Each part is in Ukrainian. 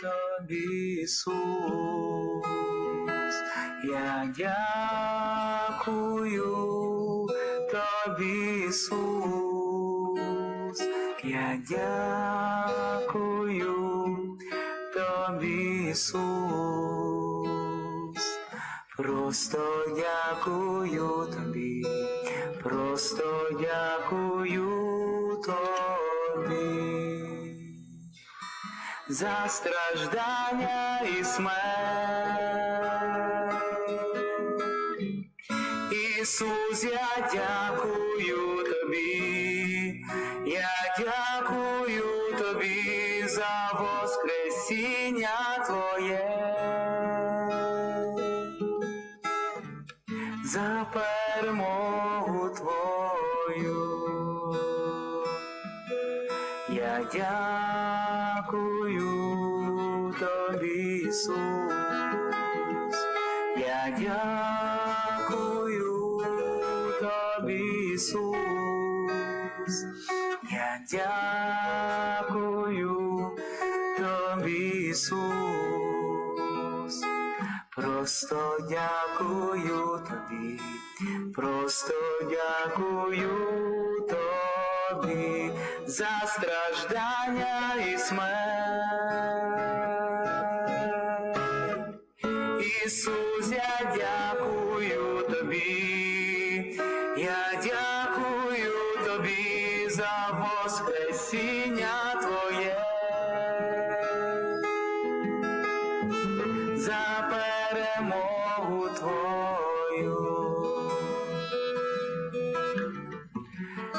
тобі, Ісус, я дякую тобі, Ісус, я дякую тобі, Ісус, просто дякую тобі, просто дякую за страждання і смерть. Ісус, я дякую тобі, я дякую тобі за воскресіння Твоє, за перемогу Твою. Я дякую просто дякую тобі, просто дякую тобі за страждання і смерть.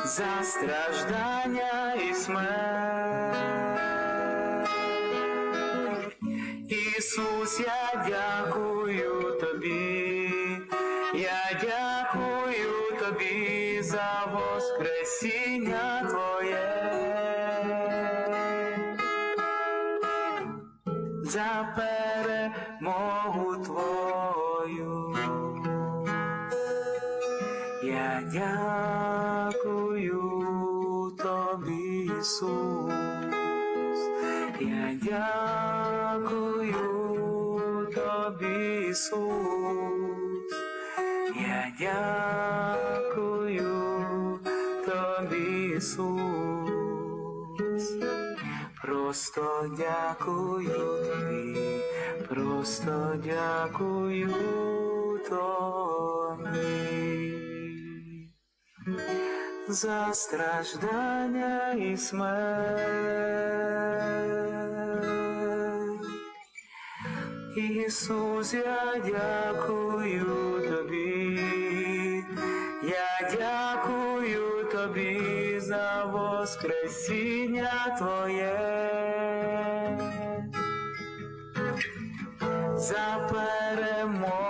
За страждання і смерть. Ісус, я дякую тобі, я дякую тобі за воскресіння Твоє, за Ісус, я дякую тобі, Ісус, я дякую тобі, Ісус, просто дякую тобі, просто дякую за страждання і смерть. Ісус, я дякую тобі, я дякую тобі за воскресіння Твоє, за перемогу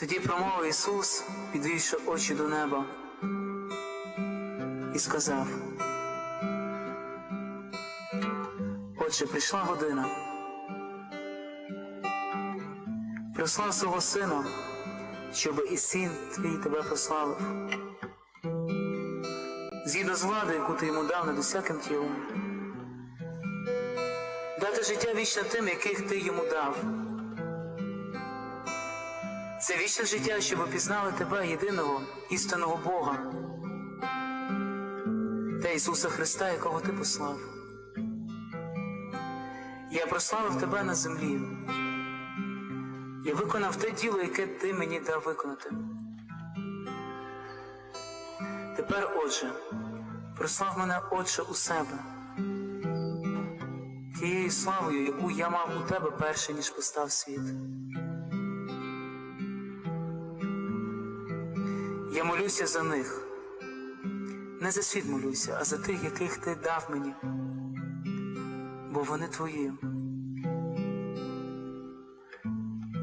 Тоді промовив Ісус, підвівши очі до неба, і сказав: Отче, прийшла година. Прислав свого сина, щоб і син твій тебе прославив. Згідно з влади, яку ти йому дав над усяким тілом, дати життя вічне тим, яких ти йому дав. Це вічне життя, щоб опізнали тебе, єдиного істинного Бога та Ісуса Христа, якого ти послав. Я прославив тебе на землі. Я виконав те діло, яке ти мені дав виконати. Тепер, Отже, прослав мене, Отче, у себе, тією славою, яку я мав у тебе перше, ніж постав світ. Я молюся за них, Не за світ молюся, а за тих, яких ти дав мені, бо вони твої.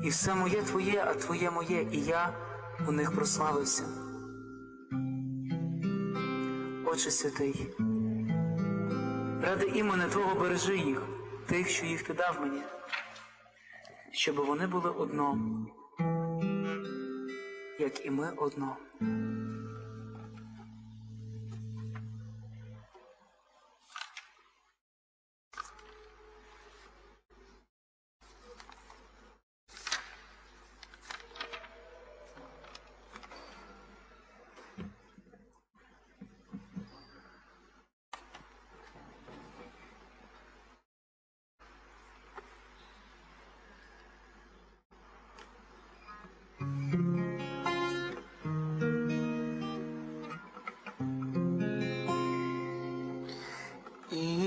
І все моє твоє, а твоє моє, і я у них прославився. Отче святий, ради імені Твого бережи їх, тих, що їх ти дав мені, щоб вони були одно, як і ми одно.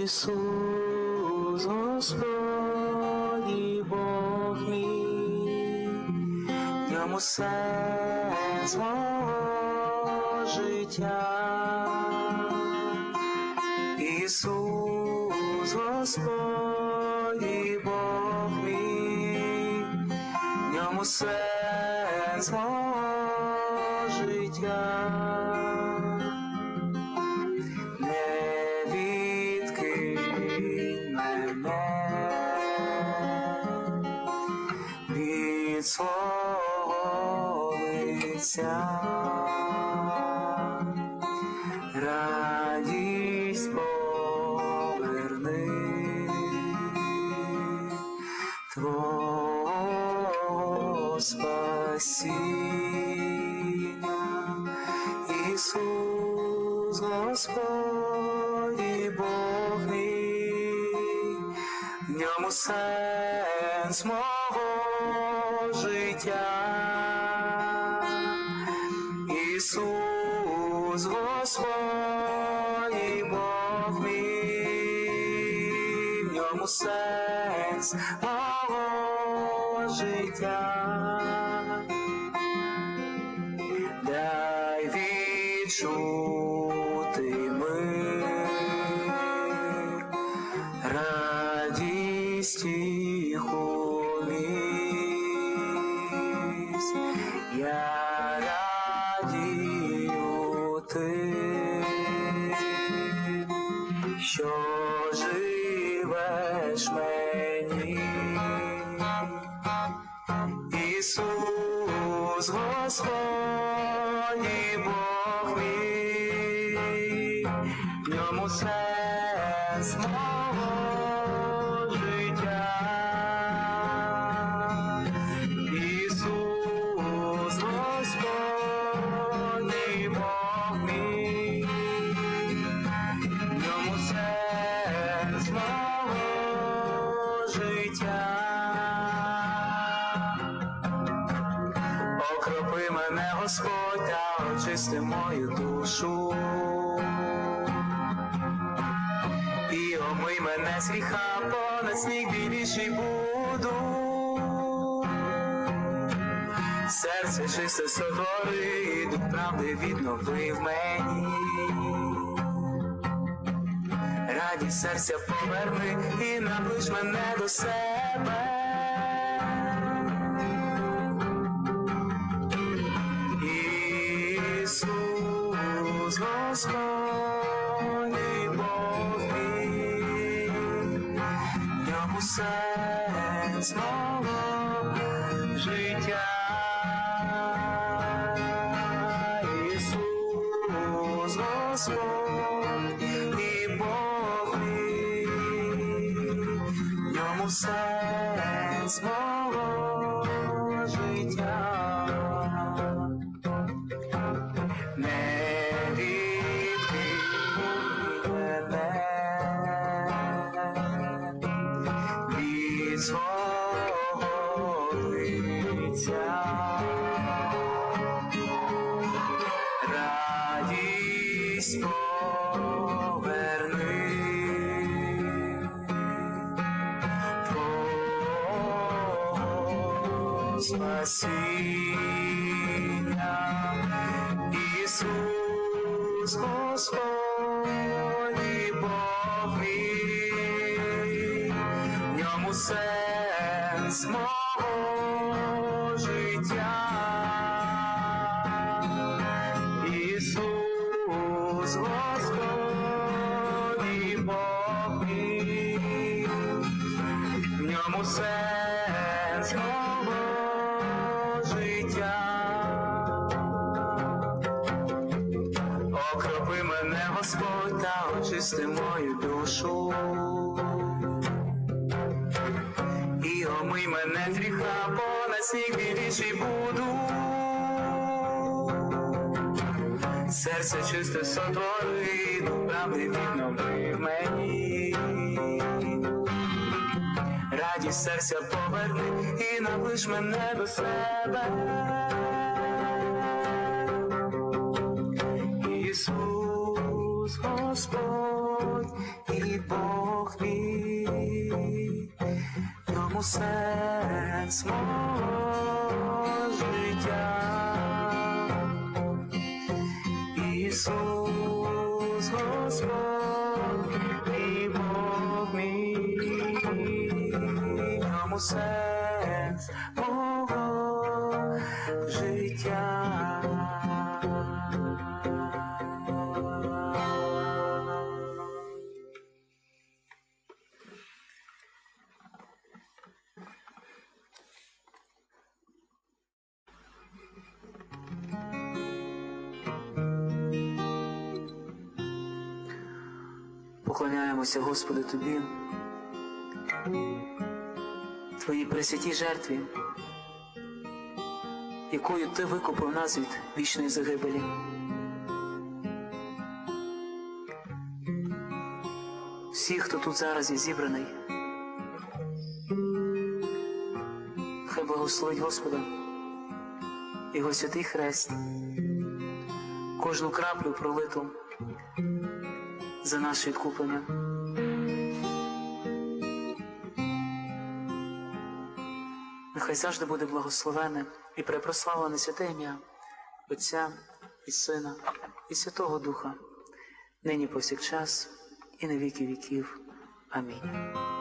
Ісус, Господь і Бог мій, ньому сенс мого життя. Ісус, Господь Бог мій, ньому сенс мого життя. Лиця. Радість поверни Твого спасіння. Ісус Господь Бог мій, в ньому сенс мого життя. Ісус Господь і Бог мій, в ньому сенс ньому сенс мого життя. Ісус Господь Бог мій, в ньому сенс мого життя. Окропи мене, Господь, очисти мою душу. І мене з гріха, понад сніг біліший буду. Серце чисте сотвори, дух правди віднови в мені. Радість серця поверни і наближ мене до себе. Ісус Господь в знову життя. Ісус Господь і Бог мій, в ньому сенс мого спасіння. Ісус Господь і Бог мій, в ньому сенс мого життя. Ісус, Господь і Бог мій, в ньому сенс мого життя. Біліший буду. Серце чисте сотвори, правди віднови мені. Радість серця поверни і наближ мене до себе. Ісус, Господь і Бог мій, в ньому сенс мого в ньому сенс життя. Поклоняємося, Господи, Тобі, пресвятій жертві, якою Ти викупив нас від вічної загибелі. Всі, хто тут зараз є зібраний, хай благословить Господа, Його святий хрест, кожну краплю пролиту за наше відкуплення. Нехай завжди буде благословене і препрославлене святе ім'я Отця і Сина і Святого Духа, нині повсякчас і на віки віків. Амінь.